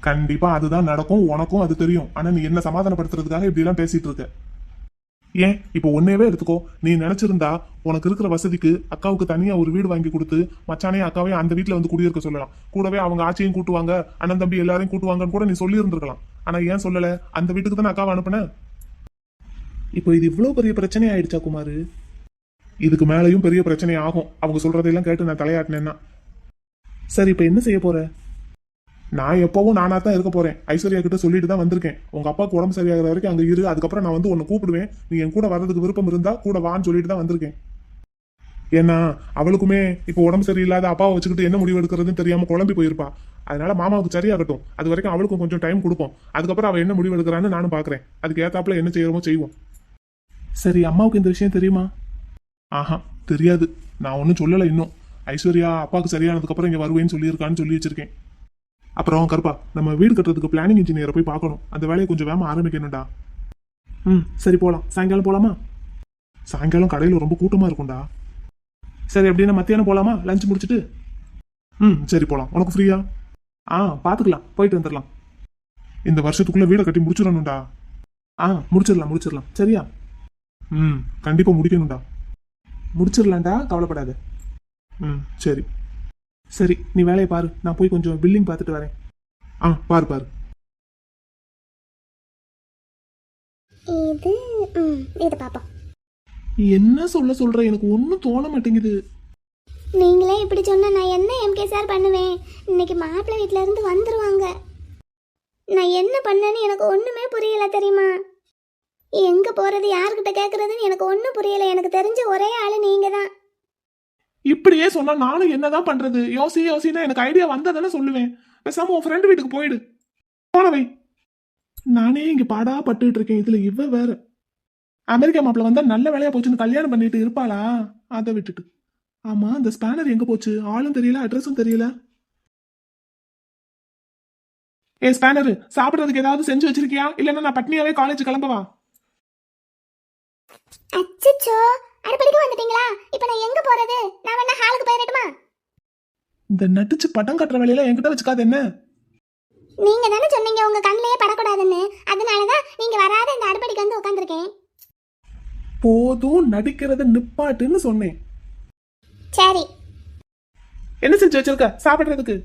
கண்டிப்பா அதுதான் நடக்கும் உனக்கும் அது தெரியும். ஆனா நீ என்ன சமாதானப்படுத்துறதுக்காக இப்படி எல்லாம் பேசிட்டு இருக்க? ஏன்? இப்போ ஒன்னேவே எடுத்துக்கோ. நீ நினைச்சிருந்தா உனக்கு இருக்கிற வசதிக்கு அக்காவுக்கு தனியா ஒரு வீடு வாங்கி கொடுத்து மச்சானே அக்காவையும் அந்த வீட்டுல வந்து குடியிருக்க சொல்லலாம். கூடவே அவங்க ஆச்சையும் கூட்டுவாங்க அண்ணன் தம்பி எல்லாரையும் கூட்டுவாங்கன்னு கூட நீ சொல்லி இருந்திருக்கலாம் ஆனா ஏன் சொல்லல? அந்த வீட்டுக்கு தானே அக்காவை அனுப்புன? இப்போ இது இவ்வளவு பெரிய பிரச்சனை ஆயிடுச்சா குமாரு? இதுக்கு மேலையும் பெரிய பிரச்சனை ஆகும். அவங்க சொல்றதையெல்லாம் கேட்டு நான் தலையாட்டினேன்னா. சரி இப்போ என்ன செய்ய போற? நான் எப்பவும் நானா தான் இருக்க போறேன். ஐஸ்வர்யா கிட்ட சொல்லிட்டு தான் வந்திருக்கேன். உங்க அப்பாவுக்கு உடம்பு சரியாகிற வரைக்கும் அங்க இரு. அதுக்கப்புறம் நான் வந்து உன்னை கூப்பிடுவேன். நீ என் கூட வர்றதுக்கு விருப்பம் இருந்தா கூட வான்னு சொல்லிட்டு தான் வந்திருக்கேன். ஏன்னா அவளுக்குமே இப்போ உடம்பு சரியில்லாத அப்பாவை வச்சுக்கிட்டு என்ன முடிவு எடுக்கிறதுன்னு தெரியாம குழம்பி போயிருப்பா. அதனால மாமாவுக்கு சரியாகட்டும். அது வரைக்கும் அவளுக்கும் கொஞ்சம் டைம் கொடுப்போம். அதுக்கப்புறம் அவள் என்ன முடிவு எடுக்கிறான்னு நானும் பாக்குறேன். அதுக்கு ஏத்தாப்புல என்ன செய்யறமோ செய்வோம். சரி அம்மாவுக்கு இந்த விஷயம் தெரியுமா? ஆஹா தெரியாது. நான் ஒன்றும் சொல்லலை இன்னும். ஐஸ்வர்யா அப்பாவுக்கு சரியானதுக்கு அப்புறம் இங்க வருவேன்னு சொல்லியிருக்கான்னு சொல்லி வச்சிருக்கேன். அப்புறம் கருப்பா நம்ம வீடு கட்டுறதுக்கு பிளானிங் இன்ஜினியரை போய் பார்க்கணும். அந்த வேலையை கொஞ்சம் வேகமாக ஆரம்பிக்கணும்டா. ம் சரி போகலாம் சாயங்காலம் போகலாமா சாயங்காலம் கடையில் ரொம்ப கூட்டமாக இருக்கும்டா. சரி அப்படின்னா மத்தியானம் போகலாமா லஞ்ச் முடிச்சிட்டு? ம் சரி போகலாம் உனக்கு ஃப்ரீயா ஆ பார்த்துக்கலாம் போயிட்டு வந்துடலாம் இந்த வருஷத்துக்குள்ளே வீடை கட்டி முடிச்சிடணும்டா. ஆ முடிச்சிடலாம் முடிச்சிடலாம். சரியா? ம் கண்டிப்பாக முடிக்கணும்டா. முடிச்சிடலாம்டா. கவலைப்படாது. ம் சரி. சரி நீ வேலையை பாரு. நான் போய் கொஞ்சம் பில்லிங் பார்த்துட்டு வரேன். ஆ பாரு பாரு. இது ம் இது பார்ப்போம் என்ன சொல்ல சொல்ற? எனக்கு ஒன்றும் தோண மாட்டேங்குது. நீங்களே இப்படி சொன்னா நான் என்ன எம்கே சார் பண்ணுவேன்? இன்னைக்கு மாப்பிள்ளை வீட்ல இருந்து வந்துருவாங்க. நான் என்ன பண்ணேன்னு எனக்கு ஒண்ணுமே புரியல தெரியுமா? எங்க போறது யார்கிட்ட கேக்குறதுன்னு எனக்கு ஒன்றும் புரியல. எனக்கு தெரிஞ்ச ஒரே ஆளு நீங்க தான் இப்படியே சொன்னா நானும் என்னதான் பண்றது? யோசி யோசினா எனக்கு ஐடியா வந்ததானே சொல்லுவேன். பேசாம உன் ஃப்ரெண்டு வீட்டுக்கு போயிடு. போனவை நானே இங்க பாடா பட்டுட்டு இருக்கேன். இதுல இவ வேற. அமெரிக்கா மாப்பிள்ள வந்தா நல்ல வேலையா போச்சுன்னு கல்யாணம் பண்ணிட்டு இருப்பாளா? அதை விட்டுட்டு. ஆமா இந்த ஸ்பேனர் எங்க போச்சு? ஆளும் தெரியல அட்ரஸும் தெரியல. ஏ ஸ்பேனரு சாப்பிடுறதுக்கு ஏதாவது செஞ்சு வச்சிருக்கியா? இல்லைன்னா நான் பட்னியாவே காலேஜ் கிளம்பவா? அச்சோ அடுப்படிக்கு வந்துட்டீங்களா? இப்போ நான் எங்க போறது? நான் வேணா ஹாலுக்கு போயிடட்டுமா இந்த நட்டுச்சு பட்டம் கட்டுற வேலையில என்கிட்ட வச்சுக்காது என்ன? நீங்க தானே சொன்னீங்க உங்க கண்ணிலேயே படக்கூடாதுன்னு. அதனாலதான் நீங்க வராத இந்த அடுப்படிக்கு வந்து உட்காந்துருக்கேன் போதும் நடிக்கிறத நிப்பாட்டுன்னு சொன்னேன். சரி. என்ன செஞ்சு வச்சிருக்க? சாப்பிடுறதுக்கு.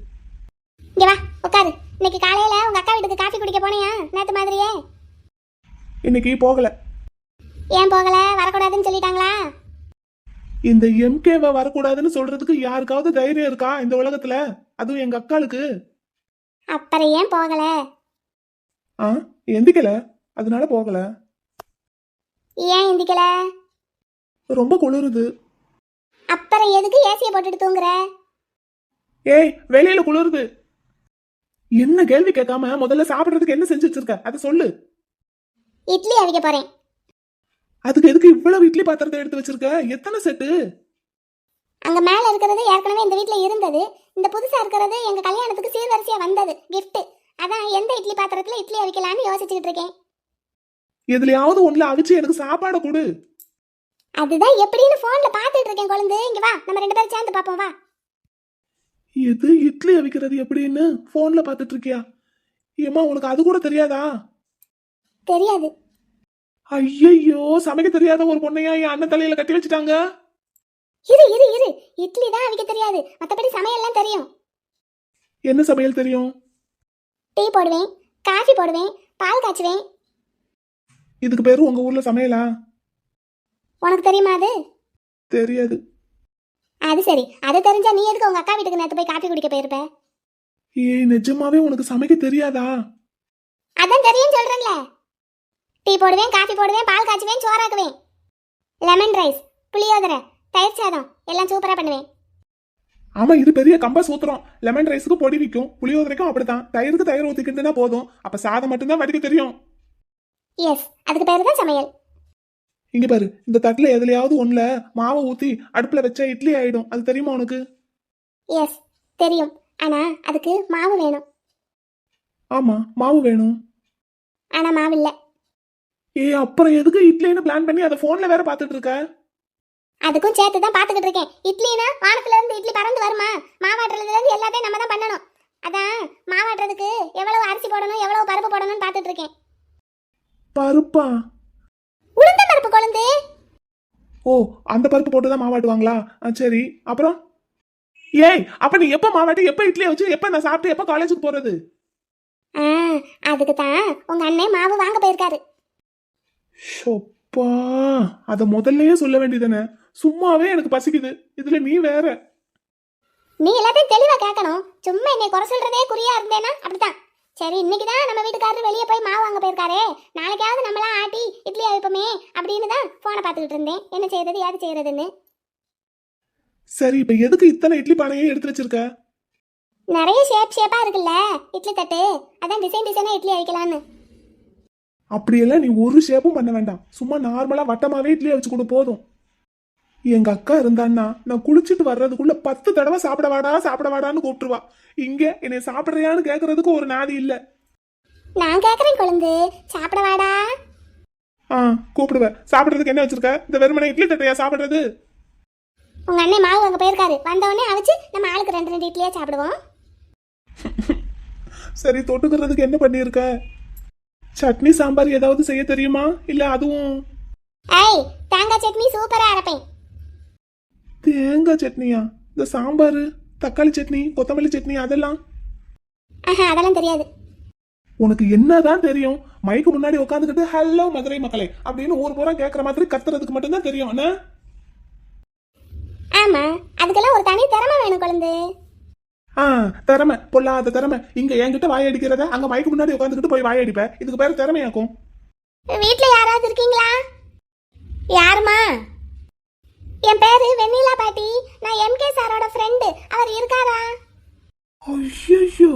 இங்க வா உட்காரு. இன்னைக்கு காலையில உங்க அக்கா வீட்டுக்கு காஃபி குடிக்க போனியா? நேத்து மாதிரியே. இன்னைக்கு போகல. ஏன் போகல? வரக்கூடாதுன்னு சொல்லிட்டாங்களா? இந்த எம்கேவை வரக்கூடாதுன்னு சொல்றதுக்கு யாருக்காவது தைரியம் இருக்கா இந்த உலகத்துல? அதுவும் எங்க அக்காளுக்கு. அப்புறம் ஏன் போகல? ஆ? எந்திக்கல. அதனால போகல. ஏன் இந்திக்கல ரொம்ப குளிருது. அப்புறம் எதுக்கு ஏசியை போட்டுட்டு தூங்குற? ஏய் வெளியில குளிருது. என்ன கேள்வி கேட்காம முதல்ல சாப்பிடுறதுக்கு என்ன செஞ்சு வச்சிருக்க? அதை சொல்லு. இட்லி அவிக்க போறேன். அதுக்கு எதுக்கு இவ்வளவு இட்லி பாத்திரத்தை எடுத்து வச்சிருக்க? எத்தனை செட்டு அங்க மேல இருக்கிறது ஏற்கனவே இந்த வீட்ல இருந்தது. இந்த புதுசா இருக்கிறது எங்க கல்யாணத்துக்கு சீர்வரிசையா வந்தது gift. அதான் எந்த இட்லி பாத்திரத்துல இட்லி அவிக்கலாம்னு யோசிச்சுக்கிட்டு இருக்கேன். எதுலயாவது ஒண்ணுல அவிச்சு எனக்கு சாப்பாடை கொடு. அதுதான் எப்படின்னு போன்ல பாத்துட்டு இருக்கேன் குழந்தை. இங்க வா நம்ம ரெண்டு பேரும் சேர்ந்து பாப்போம் வா. எது இட்லி அவிக்கிறது எப்படின்னு போன்ல பாத்துட்டு இருக்கியா? ஏமா உனக்கு அது கூட தெரியாதா? தெரியாது. ஐயையோ சமைக்க தெரியாத ஒரு பொண்ணையா என் அண்ணன் தலையில கட்டி வச்சுட்டாங்க? இரு இரு இரு. இட்லி தான் அவிக்க தெரியாது. மத்தபடி சமையல்லாம் தெரியும். என்ன சமையல் தெரியும்? டீ போடுவேன் காஃபி போடுவேன் பால் காய்ச்சுவேன். இதுக்கு பேரு உங்க ஊர்ல சமையலா? உனக்கு தெரியுமா அது? தெரியாது. அது சரி. அது தெரிஞ்சா நீ எதுக்கு உங்க அக்கா வீட்டுக்கு நேத்து போய் காஃபி குடிக்க போயிருப்ப? ஏய் நிஜமாவே உனக்கு சமைக்க தெரியாதா? அதான் தெரியும் சொல்றேன்ல. டீ போடுவேன் காஃபி போடுவேன் பால் காய்ச்சுவேன் சோறாக்குவேன். லெமன் ரைஸ் புளியோதரை தயிர் சாதம் எல்லாம் சூப்பரா பண்ணுவேன். ஆமா இது பெரிய கம்ப சூத்திரம். லெமன் ரைஸுக்கு பொடி விற்கும் புளியோதரைக்கும் அப்படித்தான். தயிருக்கு தயிர் ஊத்திக்கிட்டுனா போதும். அப்ப சாதம் மட்டும்தான் வடிக்க தெரியும். எஸ் அதுக்கு பேரு தான் சமையல். இங்க பாரு இந்த தட்டுல எதுலயாவது ஒண்ணுல மாவை ஊத்தி அடுப்புல வச்சா இட்லி ஆயிடும். அது தெரியுமா உனக்கு? எஸ் தெரியும். ஆனா அதுக்கு மாவு வேணும். ஆமா மாவு வேணும். ஆனா மாவு இல்ல. ஏய் அப்புறம் எதுக்கு இட்லின்னு பிளான் பண்ணி அதை போன்ல வேற பாத்துட்டு இருக்க? அதுக்கும் சேர்த்து தான் பாத்துக்கிட்டு இருக்கேன். இட்லினா வானத்துல இருந்து இட்லி பறந்து வருமா? மாவாட்டுறதுல இருந்து எல்லாத்தையும் நம்ம தான் பண்ணணும். அதான் மாவாட்டுறதுக்கு எவ்வளவு அரிசி போடணும் எவ்வளவு பருப்பு போடணும்னு பாத்துட்டு இருக்கேன். பருப்பா? உளுந்த பருப்பு கொழுந்து. ஓ அந்த பருப்பு போட்டு தான் மாவாட்டுவாங்களா? சரி. அப்புறம்? ஏய் அப்ப நீ எப்ப மாவாட்டி எப்ப இட்லியை வச்சு எப்ப நான் சாப்பிட்டு எப்ப காலேஜுக்கு போறது? ஆ அதுக்கு தான் உங்க அண்ணன் மாவு வாங்க போயிருக்காரு. ஷொப்பா அத முதல்லயே சொல்ல வேண்டியதானே சும்மாவே எனக்கு பசிக்குது. இதுல நீ வேற. நீ எல்லாத்தையும் தெளிவா கேட்கணும் சும்மா என்னை குறை சொல்றதே குறியா இருந்தேனா அப்படித்தான். சரி இன்னைக்கு தான் நம்ம வீட்டுக்காரரு வெளியே போய் மாவு வாங்க போயிருக்காரே. நாளைக்காவது நம்மளாம் ஆட்டி இட்லி அவிப்போமே அப்படின்னு தான் போனை பார்த்துக்கிட்டு இருந்தேன். என்ன செய்யறது ஏது செய்யறதுன்னு? சரி இப்ப எதுக்கு இத்தனை இட்லி பானையே எடுத்து வச்சிருக்க? நிறைய ஷேப் ஷேப்பா இருக்குல்ல இட்லி தட்டு. அதான் டிசைன் டிசைனா இட்லி அவிக்கலான்னு அப்படியெல்லாம் நீ ஒரு ஷேப்பும் பண்ண வேண்டாம். சும்மா நார்மலா வட்டமாவே இட்லியை வச்சு கொடு போதும். எங்க அக்கா இருந்தான்னா நான் குளிச்சுட்டு வர்றதுக்குள்ள பத்து தடவை சாப்பிட வாடா சாப்பிட வாடான்னு கூப்பிட்டுருவா. இங்க என்னை சாப்பிடுறியான்னு கேக்குறதுக்கு ஒரு நாதி இல்ல. நான் கேட்குறேன் கொழுந்து. சாப்பிட வாடா. ஆ கூப்பிடுவேன் சாப்பிடுறதுக்கு என்ன வச்சிருக்க? இந்த வெறுமனை இட்லி தட்டையா சாப்பிடுறது? உங்க அண்ணன் மாவு வாங்க போயிருக்காரு. வந்தவொடனே அவிச்சு நம்ம ஆளுக்கு ரெண்டு ரெண்டு இட்லியா சாப்பிடுவோம். சரி தொட்டுக்கிறதுக்கு என்ன பண்ணியிருக்க? சட்னி சாம்பார் ஏதாவது செய்ய தெரியுமா? இல்ல அதுவும் ஏய் தேங்காய் சட்னி சூப்பரா அரைப்பேன். தேங்காய் சட்னியா? இந்த சாம்பார் தக்காளி சட்னி கொத்தமல்லி சட்னி அதெல்லாம்? ஆஹா அதெல்லாம் தெரியாது. உனக்கு என்னதான் தெரியும்? மைக்கு முன்னாடி உட்காந்துக்கிட்டு ஹலோ மதுரை மக்களே அப்படின்னு ஊர் பூரா கேட்குற மாதிரி கத்துறதுக்கு மட்டும்தான் தெரியும் என்ன ஆமா அதுக்கெல்லாம் ஒரு தனி திறமை வேணும் கொழுந்து. ஆ திறமை பொல்லாத திறமை. இங்க என்கிட்ட வாய் அடிக்கிறத அங்க மைக்கு முன்னாடி உட்காந்துக்கிட்டு போய் வாய் அடிப்ப. இதுக்கு பேர் திறமையாக்கும். வீட்ல யாராவது இருக்கீங்களா? யாருமா என் பேரு வெண்ணிலா பாட்டி. நான் எம்கே சாரோட ஃப்ரெண்டு அவர் இருக்காரா? ஐயோ